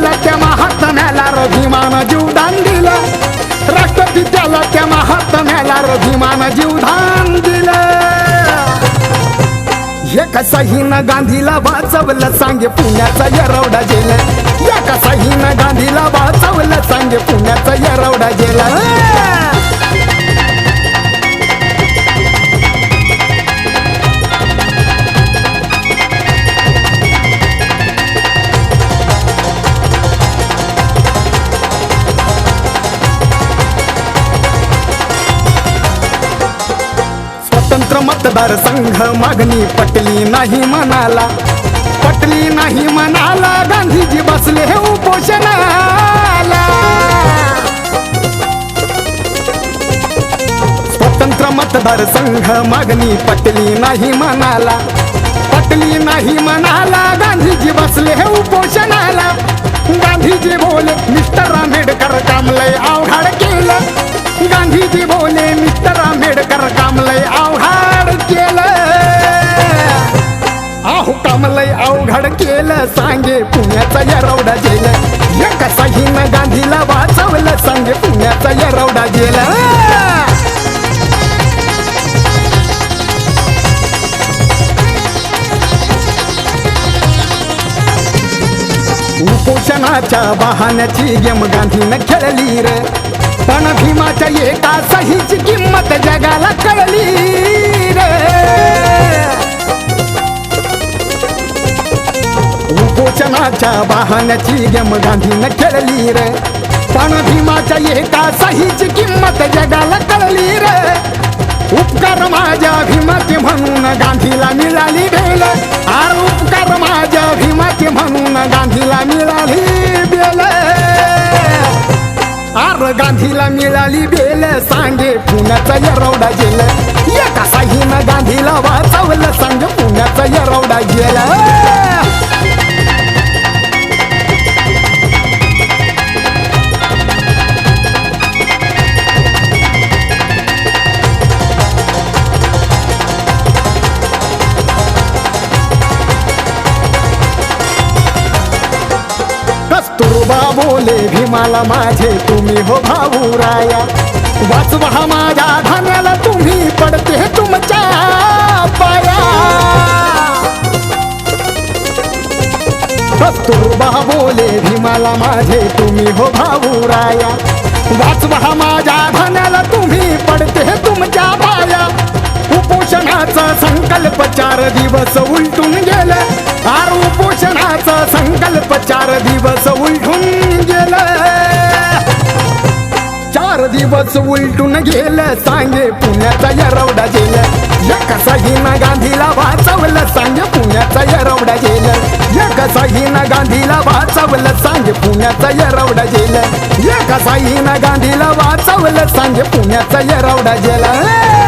त्याला त्या महात्म्याला रघिमान जीवदान दिलं. राष्ट्रपित्याला त्या महात्म्याला रघिमान जीवदान दिलं. एका सहीनं गांधीला वाचवलं सांगे पुण्याचा यरवडा जेल. एका सहीनं गांधीला वाचवलं सांगे पुण्याचा यरवडा जेल. मतदार संघ मागणी पटली नाही मनाला पटली नाही मनाला गांधीजी बसले हे उपोषणाला. स्वतंत्र मतदार संघ मागणी पटली नाही मनाला पटली नाही मनाला गांधीजी बसले हे उपोषणाला. गांधीजी बोले मिस्टर आंबेडकर कामलय आव्हाड केलं. गांधीजी कामलय अवघड केलं सांगे पुण्याचा यरवडा जेल कसा साहीनं गांधीला वाचवलं सांगे पुण्याचा येरवडा जेल उपोषणाच्या वाहनाची गेम गांधीनं खेळली रे. पण भीमाच्या एका सहीची किंमत जगाला कळली. भीमाच्या वाहनाची बहाण्याची गांधीनं खेळली रे. पण भीमाच्या एका सहीची किंमत जगाला कळली रे. उपकार माझ्या भीमाचे म्हणून गांधीला मिळाली बेल आर उपकार माझ्या भीमाचे म्हणून गांधीला मिळाली बेल आर गांधीला मिळाली बेल सांगे पुण्याचा यरवडा जेल. एका साहीनं गांधीला वाचवलं. सांग पुण्याचा यरवडा गेला कस्तुरबा बोले भीमाला माझे तुम्ही हो भाऊ राया. वाचवा माझ्या धान्याला तुम्ही पडते तुमच्या पाया. कस्तुरबा बोले भीमाला माझे तुम्ही हो भाऊ राया. वाचवा माझ्या धान्याला तुम्ही पडते तुमच्या पाया. उपोषणाचा संकल्प चार दिवस उलटून गेलं. आर उपोषणाचा चार दिवस उलटून गेलं सांगे पुण्याचा यरवडा ज्या कसा साहीनं गांधीला वाचवलं सांगे पुण्याचा यरवडा ज्या कसा साहीनं गांधीला वाचवलं सांगे पुण्याचा यरवडा जेल. एका साहीनं गांधीला वाचवलं सांगे पुण्याचा यरवडा गेला